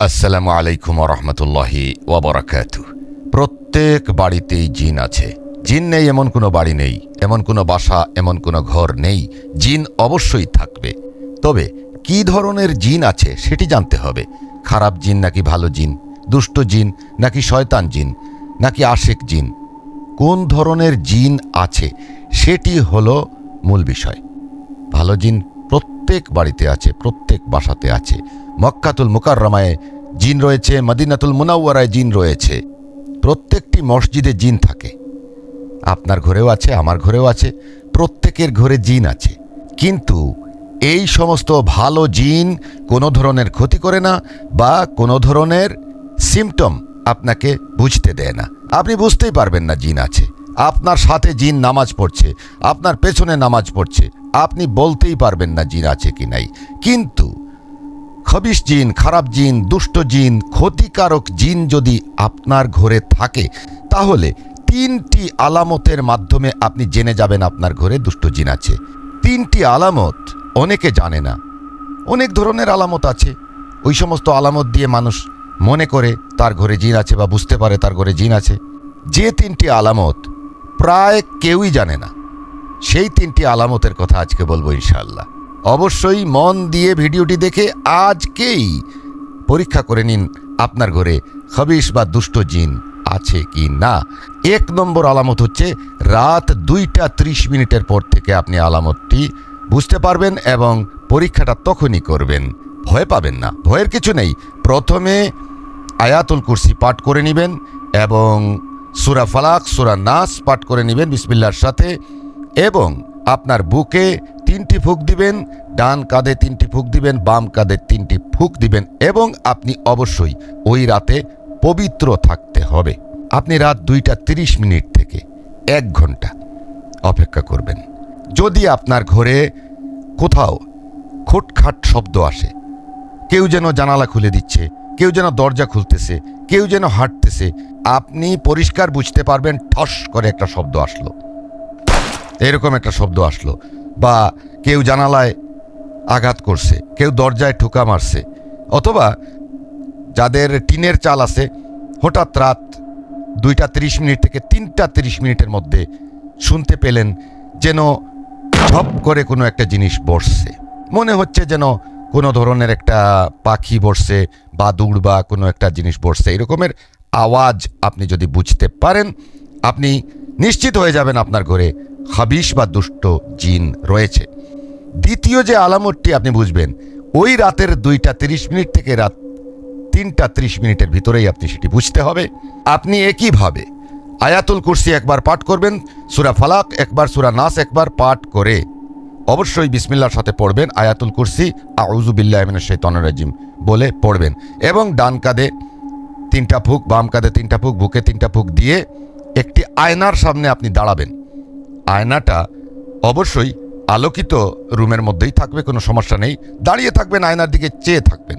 আসসালামু আলাইকুম রহমতুল্লাহি ওবরাকাত প্রত্যেক বাড়িতেই জিন আছে। জিন নেই, এমন কোনো বাড়ি নেই। এমন কোনো বাসা, এমন কোনো ঘর নেই। জিন অবশ্যই থাকবে। তবে কি ধরনের জিন আছে সেটি জানতে হবে। খারাপ জিন নাকি ভালো জিন? দুষ্ট জিন নাকি শয়তান জিন? নাকি আশেক জিন? কোন ধরনের জিন আছে? সেটি হলো মূল বিষয়। ভালো জিন প্রত্যেক বাড়িতে আছে, প্রত্যেক বাসাতে আছে। মক্কাতুল মুকাররমায় জিন রয়েছে, মদিনাতুল মুনাওয়ারায় জিন রয়েছে। প্রত্যেকটি মসজিদে জিন থাকে। আপনার ঘরেও আছে, আমার ঘরেও আছে, প্রত্যেকের ঘরে জিন আছে। কিন্তু এই সমস্ত ভালো জিন কোনো ধরনের ক্ষতি করে না বা কোনো ধরনের সিমটম আপনাকে বুঝতে দেয় না। আপনি বুঝতেই পারবেন না জিন আছে। আপনার সাথে জিন নামাজ পড়ছে, আপনার পেছনে নামাজ পড়ছে, আপনি বলতেই পারবেন না জিন আছে কি নাই। কিন্তু খবিশ জিন, খারাপ জিন, দুষ্ট জিন, ক্ষতিকারক জিন যদি আপনার ঘরে থাকে, তাহলে তিনটি আলামতের মাধ্যমে আপনি জেনে যাবেন আপনার ঘরে দুষ্ট জিন আছে। তিনটি আলামত অনেকে জানে না। অনেক ধরনের আলামত আছে। ওই সমস্ত আলামত দিয়ে মানুষ মনে করে তার ঘরে জিন আছে বা বুঝতে পারে তার ঘরে জিন আছে। যে তিনটি আলামত প্রায় কেউই জানে না। সেই তিনটি আলামতের কথা আজকে বলব ইনশাআল্লাহ। অবশ্যই মন দিয়ে ভিডিওটি দেখে আজকেই পরীক্ষা করে নিন আপনার ঘরে খবিশ বা দুষ্ট জিন আছে কি না। এক নম্বর আলামত হচ্ছে রাত দুইটা ত্রিশ মিনিটের পর থেকে আপনি আলামতটি বুঝতে পারবেন এবং পরীক্ষাটা তখনই করবেন। ভয় পাবেন না, ভয়ের কিছু নেই। প্রথমে আয়াতুল কুরসি পাঠ করে নেবেন এবং সুরা ফালাক, সুরা নাস পাঠ করে নেবেন বিসমিল্লার সাথে এবং আপনার বুকে তিনটি ফুক দিবেন, ডান কাঁধে তিনটি ফুক দিবেন, বাম কাঁধে তিনটি ফুক দিবেন এবং আপনি অবশ্যই ওই রাতে পবিত্র থাকতে হবে। আপনি রাত দুইটা তিরিশ মিনিট থেকে এক ঘণ্টা অপেক্ষা করবেন। যদি আপনার ঘরে কোথাও খুটখাট শব্দ আসে, কেউ যেন জানালা খুলে দিচ্ছে, কেউ যেন দরজা খুলতেছে, কেউ যেন হাঁটতেছে, আপনি পরিষ্কার বুঝতে পারবেন, ঠস করে একটা শব্দ আসলো। এরকম একটা শব্দ আসলো। বা কেউ জানালায় আঘাত করছে, কেউ দরজায় ঠোকা মারছে, অথবা যাদের টিনের চাল আছে, হঠাৎ রাত দুইটা তিরিশ মিনিট থেকে তিনটা তিরিশ মিনিটের মধ্যে শুনতে পেলেন যেন ঝপ করে কোনো একটা জিনিস বসছে। মনে হচ্ছে যেন কোনো ধরনের একটা পাখি বসছে বা দৌড় বা কোনো একটা জিনিস বসছে। এরকমের আওয়াজ আপনি যদি বুঝতে পারেন, আপনি নিশ্চিত হয়ে যাবেন আপনার ঘরে। হাবিস বা দুষ্ট জিন রয়েছে। দ্বিতীয় যে আলামতটি আপনি বুঝবেন, ওই রাতের দুইটা তিরিশ মিনিট থেকে রাত তিনটা ত্রিশ মিনিটের ভিতরেই আপনি সেটি বুঝতে হবে। আপনি একইভাবে আয়াতুল কুরসি একবার পাঠ করবেন, সুরা ফালাক একবার, সুরা নাস একবার পাঠ করে অবশ্যই বিসমিল্লার সাথে পড়বেন, আয়াতুল কুরসি আউজুবিল্লাহ সেই রাজিম বলে পড়বেন এবং ডান কাঁধে তিনটা ফুক, বাম কাঁধে তিনটা ফুক, বুকে তিনটা ফুক দিয়ে একটি আয়নার সামনে আপনি দাঁড়াবেন। আয়নাটা অবশ্যই আলোকিত রুমের মধ্যেই থাকবে, কোনো সমস্যা নেই। দাঁড়িয়ে থাকবেন, আয়নার দিকে চেয়ে থাকবেন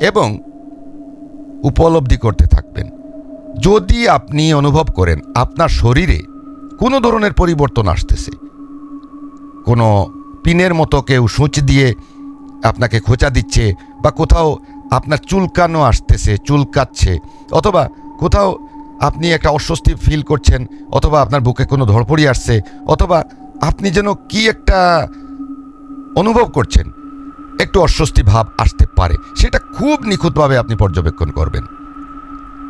এবং উপলব্ধি করতে থাকবেন। যদি আপনি অনুভব করেন আপনার শরীরে কোনো ধরনের পরিবর্তন আসতেছে, কোনো পিনের মতো কেউ সূচ দিয়ে আপনাকে খোঁচা দিচ্ছে বা কোথাও আপনার চুলকানো আসতেছে, চুলকাচ্ছে অথবা কোথাও আপনি একটা অস্বস্তি ফিল করছেন, অথবা আপনার বুকে কোনো ধরপড়ি আসছে, অথবা আপনি যেন কি একটা অনুভব করছেন, একটু অস্বস্তি ভাব আসতে পারে। সেটা খুব নিখুঁতভাবে আপনি পর্যবেক্ষণ করবেন।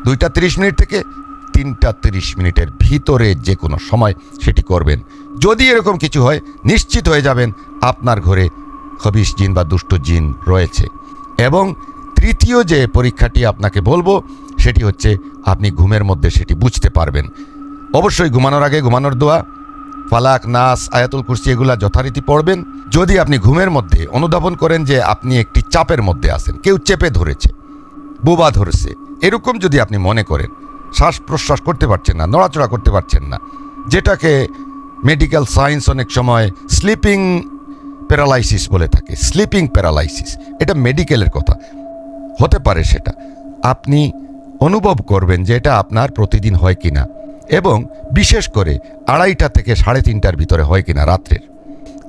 দুইটা তিরিশ মিনিট থেকে তিনটা তিরিশ মিনিটের ভিতরে যে কোনো সময় সেটি করবেন। যদি এরকম কিছু হয়, নিশ্চিত হয়ে যাবেন আপনার ঘরে খবিশ জিন বা দুষ্ট জিন রয়েছে। এবং তৃতীয় যে পরীক্ষাটি আপনাকে বলব সেটি হচ্ছে আপনি ঘুমের মধ্যে সেটি বুঝতে পারবেন। অবশ্যই ঘুমানোর আগে ঘুমানোর দোয়া, ফালাক, নাস, আয়াতুল কুরসি এগুলা যথারীতি পড়বেন। যদি আপনি ঘুমের মধ্যে অনুধাবন করেন যে আপনি একটি চাপের মধ্যে আছেন, কেউ চেপে ধরেছে, বোবা ধরেছে, এরকম যদি আপনি মনে করেন, শ্বাস প্রশ্বাস করতে পারছেন না, নড়াচড়া করতে পারছেন না, যেটাকে মেডিকেল সায়েন্স অনেক সময় স্লিপিং প্যারালাইসিস বলে থাকে স্লিপিং প্যারালাইসিস এটা মেডিকেলের কথা। হতে পারে সেটা। আপনি অনুভব করবেন যে এটা আপনার প্রতিদিন হয় কিনা। এবং বিশেষ করে আড়াইটা থেকে সাড়ে তিনটার ভিতরে হয় কিনা রাত্রের।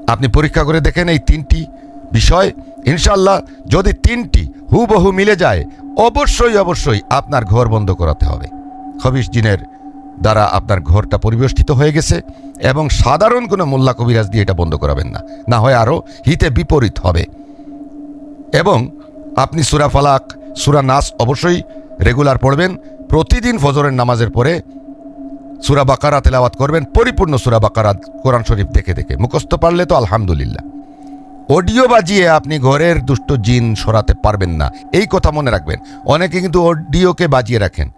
আপনি পরীক্ষা করে দেখেন এই তিনটি বিষয়। ইনশাল্লাহ যদি তিনটি হুবহু মিলে যায়, অবশ্যই অবশ্যই আপনার ঘর বন্ধ করাতে হবে। খবিশ জিনের দ্বারা আপনার ঘরটা পরিবেষ্টিত হয়ে গেছে এবং সাধারণ কোনো মোল্লা কবিরাজ দিয়ে এটা বন্ধ করাবেন না। না হয় আরও হিতে বিপরীত হবে। এবং আপনি সুরা ফালাক, সুরা নাস অবশ্যই রেগুলার পড়বেন, প্রতিদিন ফজরের নামাজের পরে সুরা বাকারা তেলাওয়াত করবেন, পরিপূর্ণ সুরা বাকারা কোরআন শরীফ দেখে দেখে। মুখস্থ পারলে তো আলহামদুলিল্লাহ। অডিও বাজিয়ে আপনি ঘরের দুষ্ট জিন সরাতে পারবেন না। এই কথা মনে রাখবেন। অনেকে কিন্তু অডিওকে বাজিয়ে রাখেন,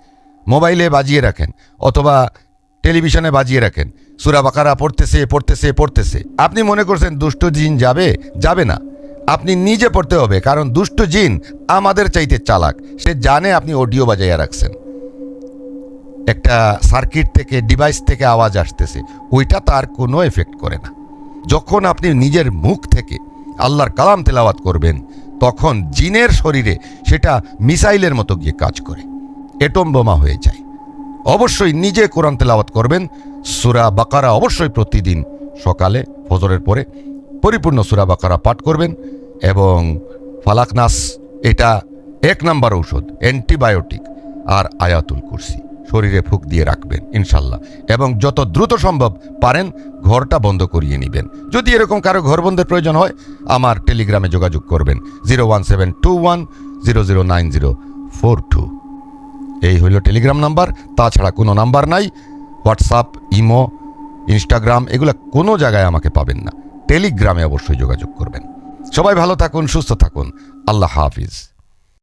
মোবাইলে বাজিয়ে রাখেন, অথবা টেলিভিশনে বাজিয়ে রাখেন। সুরা বাকারা পড়তেছে পড়তেছে পড়তেছে। আপনি মনে করছেন দুষ্ট জিন যাবে? যাবে না। আপনি নিজে পড়তে হবে, কারণ দুষ্ট জিন আমাদের চাইতে চালাক। সে জানে আপনি অডিও বাজাইয়া রাখছেন। একটা সার্কিট থেকে, ডিভাইস থেকে আওয়াজ আসতেছে। ওইটা তার কোনো এফেক্ট করে না। যখন আপনি নিজের মুখ থেকে আল্লাহর কালাম তেলাওয়াত করবেন, তখন জিনের শরীরে সেটা মিসাইলের মতো গিয়ে কাজ করে। এটম বোমা হয়ে যায়। অবশ্যই নিজে কোরআন তেলাওয়াত করবেন। সুরা বাকারা অবশ্যই প্রতিদিন সকালে, ফজরের পরে পরিপূর্ণ সুরা বাকারা পাঠ করবেন এবং ফালাকনাস এটা এক নাম্বার ঔষধ, অ্যান্টিবায়োটিক আর আয়াতুল কুরসি, শরীরে ফুক দিয়ে রাখবেন, ইনশাল্লাহ। এবং যত দ্রুত সম্ভব পারেন, ঘরটা বন্ধ করিয়ে নেবেন। যদি এরকম কারও ঘর বন্ধের প্রয়োজন হয়, আমার টেলিগ্রামে যোগাযোগ করবেন, zero one seven two one zero zero nine zero four two. এই হইল টেলিগ্রাম নাম্বার, তাছাড়া কোনো নাম্বার নাই। হোয়াটসঅ্যাপ, ইমো, ইনস্টাগ্রাম, এগুলো কোনো জায়গায় আমাকে পাবেন না। টেলিগ্রামে অবশ্যই যোগাযোগ করবেন। সবাই ভালো থাকুন সুস্থ থাকুন। আল্লাহ হাফিজ।